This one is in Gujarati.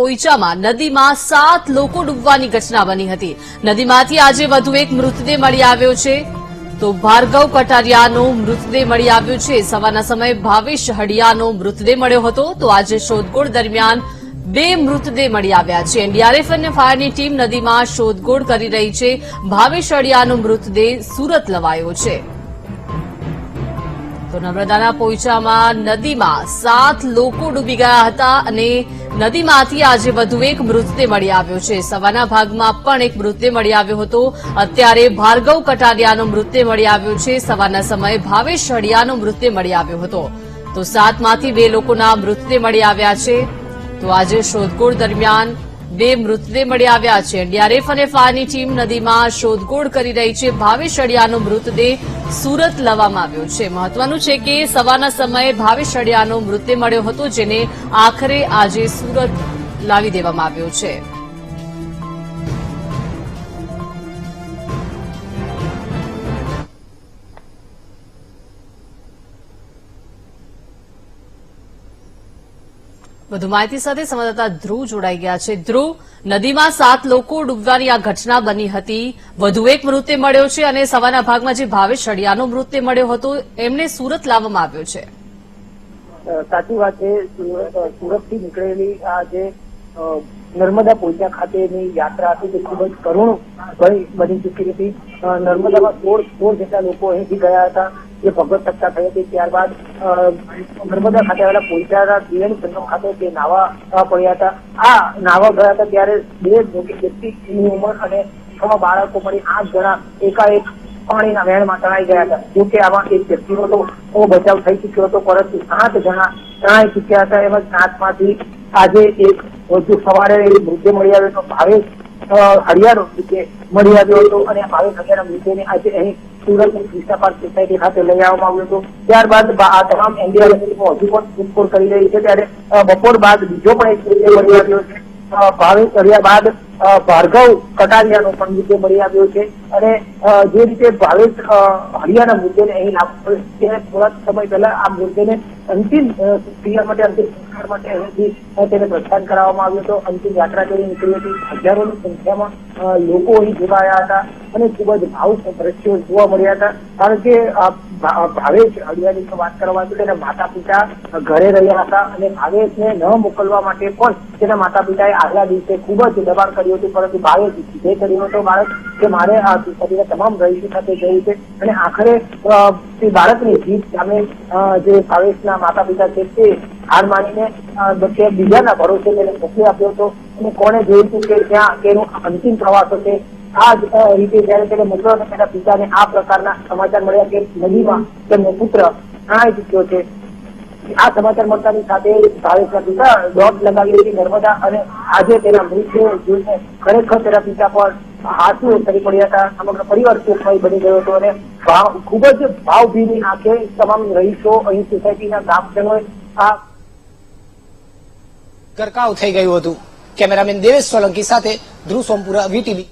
પોઈચામાં નદીમાં સાત લોકો ડૂબવાની ઘટના બની હતી. નદીમાંથી આજે વધુ એક મૃતદેહ મળી આવ્યો છે. તો ભાર્ગવ કટારિયાનો મૃતદેહ મળી આવ્યો છે. સવારના સમયે ભાવેશ હડિયાનો મૃતદેહ મળ્યો હતો. તો આજે શોધખોળ દરમિયાન બે મૃતદેહ મળી આવ્યા છે. એનડીઆરએફ અને ફાયરની ટીમ નદીમાં શોધખોળ કરી રહી છે. ભાવેશ હડિયાનો મૃતદેહ સુરત લવાયો છે. તો નર્મદાના પોઈચામાં નદીમાં સાત લોકો ડૂબી ગયા હતા અને નદીમાંથી આજે વધુ એક મૃતદેહ મળી આવ્યો છે. સવારના ભાગમાં પણ એક મૃતદેહ મળી આવ્યો હતો. અત્યારે ભાર્ગવ કટારિયાનો મૃતદેહ મળી આવ્યો છે. સવારના સમયે ભાવેશ હડિયાનો મૃતદેહ મળી આવ્યો હતો. તો સાતમાંથી બે લોકોના મૃતદેહ મળી આવ્યા છે. તો આજે શોધખોળ દરમિયાન બે મૃતદેહ મળી આવ્યા છે. એનડીઆરએફ અને ફાયરની ટીમ નદીમાં શોધખોળ કરી રહી છે. ભાવેશ અડિયાનો મૃતદેહ સુરત લાવવામાં આવ્યો છે. મહત્વનું છે કે સવારના સમયે ભાવેશ અડિયાનો મૃતદેહ મળ્યો હતો, જેને આખરે આજે સુરત લાવી દેવામાં આવ્યો છે. વધુ માહિતી સાથે સંવાદદાતા ધ્રુવ જોડાઈ ગયા છે. ધ્રુવ, નદીમાં સાત લોકો ડૂબવાની આ ઘટના બની હતી. વધુ એક મૃતદેહ મળ્યો છે અને સવાના ભાગમાં જે ભાવેશ અડિયાનો મૃતદેહ મળ્યો હતો, એમને સુરત લાવવામાં આવ્યો છે. સાચી વાત છે. સુરતથી નીકળેલી આ જે નર્મદા પોઈચા ખાતેની યાત્રા હતી તે ખૂબ જ કરુણ બની ચૂકી હતી. નર્મદામાં સોળ સોળ જેટલા લોકો અહીંથી ગયા હતા. જે ભગવત સત્તા થઈ હતી ત્યારબાદ નર્મદા ખાતે આવેલા પોઈચાના ત્રિવેણી સંગમ ખાતે તે નાવા પડ્યા હતા. આ નાવા ગયા હતા ત્યારે બે મોટી વ્યક્તિની ઉંમર અને છ બાળકો મળી આઠ જણા એકાએક પાણીના વેણમાં તણાઈ ગયા હતા. જોકે આમાં એક વ્યક્તિનો તો બચાવ થઈ ચુક્યો હતો, પરંતુ સાત જણા તણાઈ ચુક્યા હતા. એમાં સાતમાંથી આજે એક વધુ સવારે મૃત્યુ મળી આવ્યો ભાવેશ અ, હરિયાનો મળી આવ્યો હતો અને ભાવેશ હરિયાના મૃતદેહને આજે અહીં સુરત ક્રિસ્ટા પાર્ક સોસાયટી ખાતે લઈ આવવામાં આવ્યો હતો ત્યારબાદ આ તમામ એનડીઆરએફ હજુ પણ શોધખોળ કરી રહી છે ત્યારે બપોર બાદ બીજો પણ એક મળી આવ્યો છે અ, કર્યા બાદ ભાર્ગવ કટારિયાનો પણ મુદ્દો મળી આવ્યો છે. અને જે રીતે ભાવેશ હરિયાના મુદ્દેને અહીં લાગુ તેને થોડા સમય પહેલા આ મુદ્દેને અંતિમ ક્રિયા માટે અંતિમ સંસ્કાર માટે અહીંથી તેને પ્રસ્થાન કરાવવામાં આવ્યું હતો. અંતિમ યાત્રા કરી નીકળી હતી. હજારોની સંખ્યામાં લોકો અહીં જોડાયા હતા અને ખૂબ જ ભાવુક દ્રશ્યો જોવા મળ્યા હતા. કારણ કે ભાવેશ જો વાત કરવામાં આવે માતા પિતા ઘરે રહ્યા હતા અને ભાવેશને ન મોકલવા માટે પણ તેના માતા પિતાએ આગલા દિવસે ખૂબ જ દબાણ કર્યું હતું, પરંતુ ભાવેશ જે કર્યું હતો બાળક કે મારે આ સોસાયટીના તમામ રહીશો સાથે જવું છે અને આખરે તે બાળકની જીત સામે જે ભાવેશના માતા પિતા છે તે હાર માનીને બીજાના ભરોસે તેને મોકલી આપ્યો હતો. અને કોને જોયું હતું કે ત્યાં તેનો અંતિમ પ્રવાસ હશે આ રીતે જયારે તેને મળ્યો અને તેના પિતાને આ પ્રકારના સમાચાર મળ્યા કે નદીમાં તેમનો પુત્ર તણાઈ ચૂક્યો છે. આ સમાચાર મળતાની સાથે ભાવેશના પિતા દોટ લગાવી હતી નર્મદા અને આજે તેના મૃત્યુ જોઈને ખરેખર તેના પિતા પર આંસુ કરી પડ્યા હતા. સમગ્ર પરિવાર શોકમય બની ગયો હતો અને ખૂબ જ ભાવભીની આંખે તમામ રહીશો અહીં સોસાયટીના ગામજનોએ આ ગરકાવ થઈ ગયું હતું. કેમેરામેન દેવેશ સોલંકી સાથે ધ્રુવ સોમપુરા વીટીવી